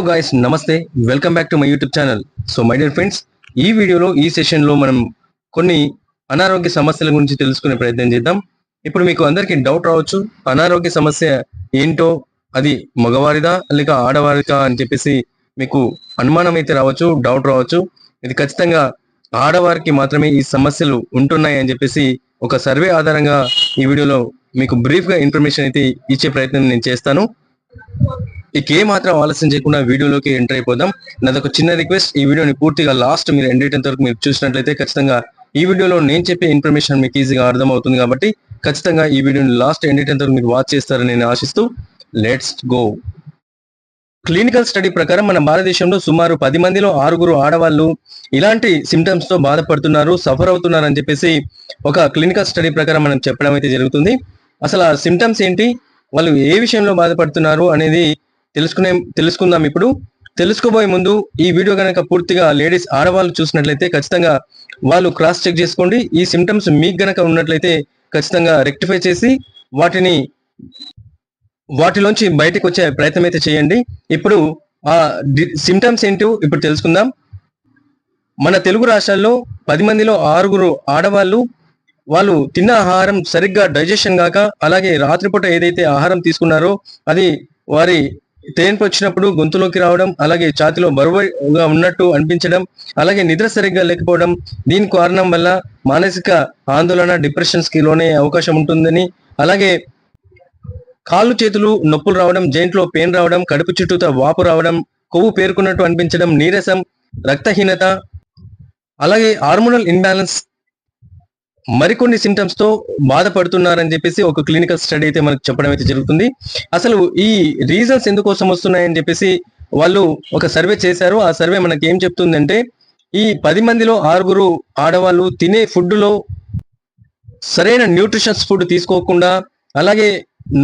Hello guys నమస్తే. Welcome back to my YouTube channel so my dear friends ఈ వీడియోలో ఈ సెషన్లో మనం కొన్ని అనారోగ్య సమస్యల గురించి తెలుసుకునే ప్రయత్నం చేద్దాం. ఇప్పుడు మీకు అందరికీ డౌట్ రావచ్చు. అనారోగ్య సమస్య ఏంటో అది మగవారిదా లేక ఆడవారిదా అని చెప్పేసి మీకు అనుమానం అయితే రావచ్చు డౌట్ రావచ్చు. ఇది ఖచ్చితంగా ఆడవారికి మాత్రమే ఈ సమస్యలు ఉంటున్నాయి అని చెప్పేసి ఒక సర్వే ఆధారంగా ఈ వీడియోలో మీకు బ్రీఫ్గా ఇన్ఫర్మేషన్ అయితే ఇచ్చే ప్రయత్నం నేను చేస్తాను. ఇక ఏ మాత్రం ఆలస్యం చేయకుండా వీడియోలోకి ఎంటర్ అయిపోదాం. నాదొక చిన్న రిక్వెస్ట్ ఈ వీడియోని పూర్తిగా లాస్ట్ మీరు ఎండ్ అయ్యేంత వరకు మీరు చూసినట్లయితే ఖచ్చితంగా ఈ వీడియోలో నేను చెప్పే ఇన్ఫర్మేషన్ మీకు ఈజీగా అర్థమవుతుంది కాబట్టి ఖచ్చితంగా ఈ వీడియోని లాస్ట్ ఎండ్ అయ్యేంత వరకు మీరు వాచ్ చేస్తారని నేను ఆశిస్తూ లెట్స్ గో క్లినికల్ స్టడీ ప్రకారం మన భారతదేశంలో సుమారు పది మందిలో ఆరుగురు ఆడవాళ్ళు ఇలాంటి సిమ్టమ్స్తో బాధపడుతున్నారు సఫర్ అవుతున్నారు అని చెప్పేసి ఒక క్లినికల్ స్టడీ ప్రకారం మనం చెప్పడం అయితే జరుగుతుంది. అసలు ఆ సిమ్టమ్స్ ఏంటి? వాళ్ళు ఏ విషయంలో బాధపడుతున్నారు అనేది తెలుసుకునే తెలుసుకుందాం ఇప్పుడు. తెలుసుకోబోయే ముందు ఈ వీడియో కనుక పూర్తిగా లేడీస్ ఆడవాళ్ళు చూసినట్లయితే ఖచ్చితంగా వాళ్ళు క్రాస్ చెక్ చేసుకోండి. ఈ సిమ్టమ్స్ మీకు గనక ఉన్నట్లయితే ఖచ్చితంగా రెక్టిఫై చేసి వాటిని వాటిలోంచి బయటకు వచ్చే ప్రయత్నం అయితే చేయండి. ఇప్పుడు ఆ సిమ్టమ్స్ ఏంటో ఇప్పుడు తెలుసుకుందాం. మన తెలుగు రాష్ట్రాల్లో పది మందిలో ఆరుగురు ఆడవాళ్ళు వాళ్ళు తిన్న ఆహారం సరిగ్గా డైజెషన్ కాక అలాగే రాత్రిపూట ఏదైతే ఆహారం తీసుకున్నారో అది వారి తేన్పు వచ్చినప్పుడు గొంతులోకి రావడం అలాగే ఛాతిలో బరువుగా ఉన్నట్టు అనిపించడం అలాగే నిద్ర సరిగ్గా లేకపోవడం దీని కారణం వల్ల మానసిక ఆందోళన డిప్రెషన్స్కి లోనే అవకాశం ఉంటుందని అలాగే కాళ్ళు చేతులు నొప్పులు రావడం జైంట్లో పెయిన్ రావడం కడుపు చుట్టూతో వాపు రావడం కొవ్వు పేరుకున్నట్టు అనిపించడం నీరసం రక్తహీనత అలాగే హార్మోనల్ ఇన్బ్యాలెన్స్ మరికొన్ని సిమ్టమ్స్తో బాధపడుతున్నారని చెప్పేసి ఒక క్లినికల్ స్టడీ అయితే మనకు చెప్పడం అయితే జరుగుతుంది. అసలు ఈ రీజన్స్ ఎందుకోసం వస్తున్నాయని చెప్పేసి వాళ్ళు ఒక సర్వే చేశారు. ఆ సర్వే మనకి ఏం చెప్తుందంటే ఈ పది మందిలో ఆరుగురు ఆడవాళ్ళు తినే ఫుడ్లో సరైన న్యూట్రిషన్స్ ఫుడ్ తీసుకోకుండా అలాగే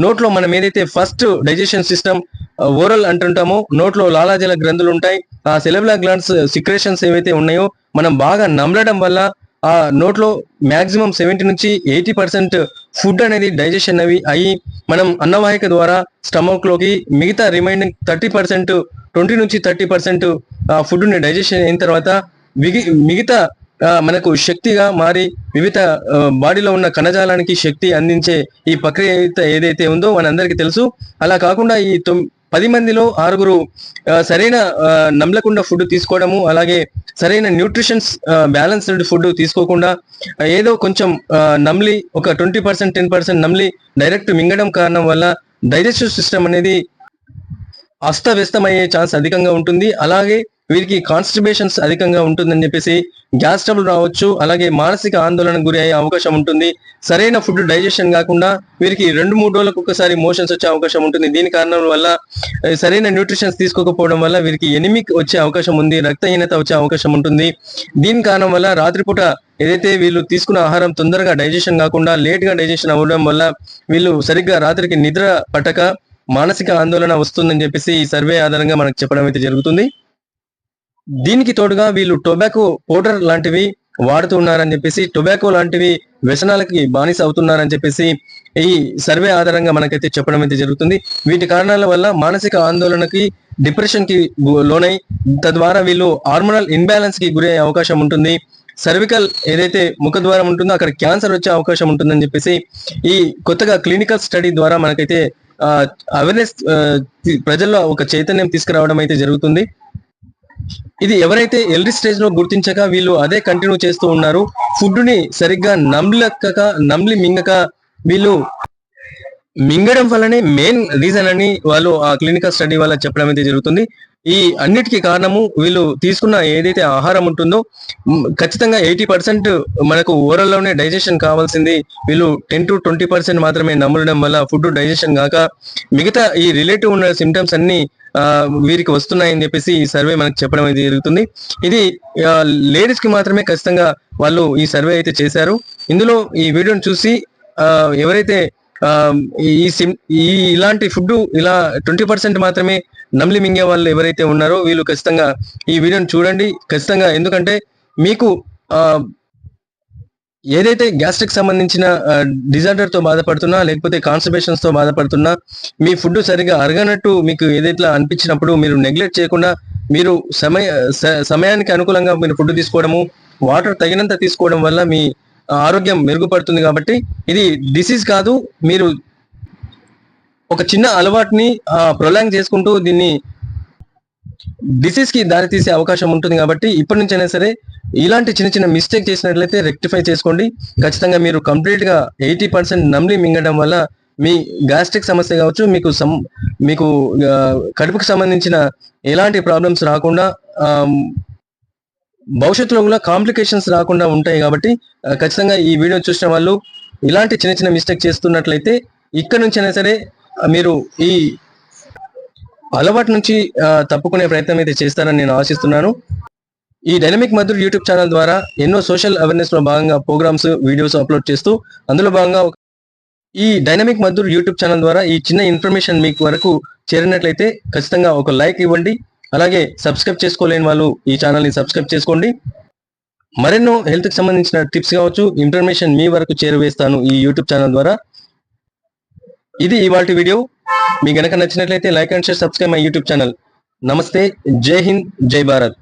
నోట్లో మనం ఏదైతే ఫస్ట్ డైజెషన్ సిస్టమ్ ఓరల్ అంటుంటామో నోట్లో లాలాజల గ్రంథులు ఉంటాయి. ఆ సెలబ్లా గ్లాండ్స్ సిక్రేషన్స్ ఏవైతే ఉన్నాయో మనం బాగా నమలడం వల్ల ఆ నోట్లో మ్యాక్సిమం సెవెంటీ నుంచి ఎయిటీ పర్సెంట్ ఫుడ్ అనేది డైజెషన్ అవి అయ్యి మనం అన్నవాహిక ద్వారా స్టమక్లోకి మిగతా రిమైనింగ్ థర్టీ పర్సెంట్ ట్వంటీ నుంచి థర్టీ పర్సెంట్ ఆ ఫుడ్ డైజెషన్ అయిన తర్వాత మిగతా మనకు శక్తిగా మారి వివిధ బాడీలో ఉన్న కణజాలానికి శక్తి అందించే ఈ ప్రక్రియ అయితే ఏదైతే ఉందో మనందరికీ తెలుసు. అలా కాకుండా ఈ పది మందిలో ఆరుగురు సరైన నమ్మలకుండా ఫుడ్ తీసుకోవడము అలాగే సరైన న్యూట్రిషన్స్ బ్యాలెన్స్డ్ ఫుడ్ తీసుకోకుండా ఏదో కొంచెం నమ్లి ఒక ట్వంటీ పర్సెంట్ టెన్ పర్సెంట్ నమ్లి డైరెక్ట్ మింగడం కారణం వల్ల డైజెస్టివ్ సిస్టమ్ అనేది అస్తవ్యస్తమయ్యే ఛాన్స్ అధికంగా ఉంటుంది. అలాగే వీరికి కాన్స్టిబేషన్స్ అధికంగా ఉంటుందని చెప్పేసి గ్యాస్ ట్రబుల్ రావచ్చు అలాగే మానసిక ఆందోళనకు గురి అయ్యే అవకాశం ఉంటుంది. సరైన ఫుడ్ డైజెషన్ కాకుండా వీరికి రెండు మూడు రోజులకు ఒకసారి మోషన్స్ వచ్చే అవకాశం ఉంటుంది. దీని కారణం వల్ల సరైన న్యూట్రిషన్స్ తీసుకోకపోవడం వల్ల వీరికి ఎనిమిక్ వచ్చే అవకాశం ఉంది రక్తహీనత వచ్చే అవకాశం ఉంటుంది. దీని కారణం వల్ల రాత్రిపూట ఏదైతే వీళ్ళు తీసుకున్న ఆహారం తొందరగా డైజెషన్ కాకుండా లేట్గా డైజెషన్ అవ్వడం వల్ల వీళ్ళు సరిగ్గా రాత్రికి నిద్ర పట్టక మానసిక ఆందోళన వస్తుందని చెప్పేసి ఈ సర్వే ఆధారంగా మనకు చెప్పడం అయితే జరుగుతుంది. దీనికి తోడుగా వీళ్ళు టొబాకో పౌడర్ లాంటివి వాడుతూ ఉన్నారని చెప్పేసి టొబాకో లాంటివి వ్యసనాలకి బానిస అవుతున్నారని చెప్పేసి ఈ సర్వే ఆధారంగా మనకైతే చెప్పడం అయితే జరుగుతుంది. వీటి కారణాల వల్ల మానసిక ఆందోళనకి డిప్రెషన్కి లోనై తద్వారా వీళ్ళు హార్మోనల్ ఇన్బ్యాలెన్స్కి గురయ్యే అవకాశం ఉంటుంది. సర్వికల్ ఏదైతే ముఖద్వారం ఉంటుందో అక్కడ క్యాన్సర్ వచ్చే అవకాశం ఉంటుందని చెప్పేసి ఈ కొత్తగా క్లినికల్ స్టడీ ద్వారా మనకైతే అవేర్నెస్ ప్రజల్లో ఒక చైతన్యం తీసుకురావడం అయితే జరుగుతుంది. ఇది ఎవరైతే ఎల్డీ స్టేజ్లో గుర్తించక వీళ్ళు అదే కంటిన్యూ చేస్తూ ఉన్నారు ఫుడ్ని సరిగ్గా నమ్లక నమ్లి మింగక వీళ్ళు మింగడం వల్లనే మెయిన్ రీజన్ అని వాళ్ళు ఆ క్లినికల్ స్టడీ వల్ల చెప్పడం అయితే జరుగుతుంది. ఈ అన్నిటికీ కారణము వీళ్ళు తీసుకున్న ఏదైతే ఆహారం ఉంటుందో ఖచ్చితంగా ఎయిటీ పర్సెంట్ మనకు ఓవరాల్లోనే డైజెషన్ కావాల్సింది. వీళ్ళు టెన్ టు ట్వంటీ పర్సెంట్ మాత్రమే నమ్మడం వల్ల ఫుడ్ డైజెషన్ కాక మిగతా ఈ రిలేటివ్ ఉన్న సిమ్టమ్స్ అన్ని వీరికి వస్తున్నాయని చెప్పేసి ఈ సర్వే మనకు చెప్పడం అయితే జరుగుతుంది. ఇది లేడీస్కి మాత్రమే ఖచ్చితంగా వాళ్ళు ఈ సర్వే అయితే చేశారు. ఇందులో ఈ వీడియోని చూసి ఎవరైతే ఈ సిమ్ ఈ ఇలాంటి ఫుడ్ ఇలా ట్వంటీ పర్సెంట్ మాత్రమే నమ్లి మింగే వాళ్ళు ఎవరైతే ఉన్నారో వీళ్ళు ఖచ్చితంగా ఈ వీడియోని చూడండి. ఖచ్చితంగా ఎందుకంటే మీకు ఏదైతే గ్యాస్ట్రిక్ సంబంధించిన డిజార్డర్తో బాధపడుతున్నా లేకపోతే కాన్స్టిపేషన్స్తో బాధపడుతున్నా మీ ఫుడ్ సరిగా అరగనట్టు మీకు ఏదైతే అనిపించినప్పుడు మీరు నెగ్లెక్ట్ చేయకుండా మీరు సమయ స- సమయానికి అనుకూలంగా మీరు ఫుడ్ తీసుకోవడము వాటర్ తగినంత తీసుకోవడం వల్ల మీ ఆరోగ్యం మెరుగుపడుతుంది కాబట్టి ఇది డిసీజ్ కాదు మీరు ఒక చిన్న అలవాటుని ప్రొలాంగ్ చేసుకుంటూ దీన్ని డిసీజ్కి దారి తీసే అవకాశం ఉంటుంది కాబట్టి ఇప్పటి నుంచైనా సరే ఇలాంటి చిన్న చిన్న మిస్టేక్ చేసినట్లయితే రెక్టిఫై చేసుకోండి. ఖచ్చితంగా మీరు కంప్లీట్గా ఎయిటీ పర్సెంట్ నమ్లి మింగడం వల్ల మీ గ్యాస్ట్రిక్ సమస్య కావచ్చు మీకు సం మీకు కడుపుకు సంబంధించిన ఎలాంటి ప్రాబ్లమ్స్ రాకుండా భవిష్యత్తులో కూడా కాంప్లికేషన్స్ రాకుండా ఉంటాయి కాబట్టి ఖచ్చితంగా ఈ వీడియో చూసిన వాళ్ళు ఇలాంటి చిన్న చిన్న మిస్టేక్ చేస్తున్నట్లయితే ఇక్కడ నుంచైనా సరే మీరు ఈ అలవాటు నుంచి తప్పుకునే ప్రయత్నం అయితే చేస్తారని నేను ఆశిస్తున్నాను. ఈ డైనమిక్ మధుర్ యూట్యూబ్ ఛానల్ ద్వారా ఎన్నో సోషల్ అవేర్నెస్లో భాగంగా ప్రోగ్రామ్స్ వీడియోస్ అప్లోడ్ చేస్తూ అందులో భాగంగా ఈ డైనమిక్ మధుర్ యూట్యూబ్ ఛానల్ ద్వారా ఈ చిన్న ఇన్ఫర్మేషన్ మీకు వరకు చేరినట్లయితే ఖచ్చితంగా ఒక లైక్ ఇవ్వండి. అలాగే సబ్స్క్రైబ్ చేసుకోలేని వాళ్ళు ఈ ఛానల్ని సబ్స్క్రైబ్ చేసుకోండి. మరెన్నో హెల్త్కి సంబంధించిన టిప్స్ కావచ్చు ఇన్ఫర్మేషన్ మీ వరకు చేరువేస్తాను ఈ యూట్యూబ్ ఛానల్ ద్వారా. ఇది ఇవాళ వీడియో మీకు గనక నచ్చినట్లయితే like and share subscribe my YouTube channel. నమస్తే జై హింద్ జై భారత్.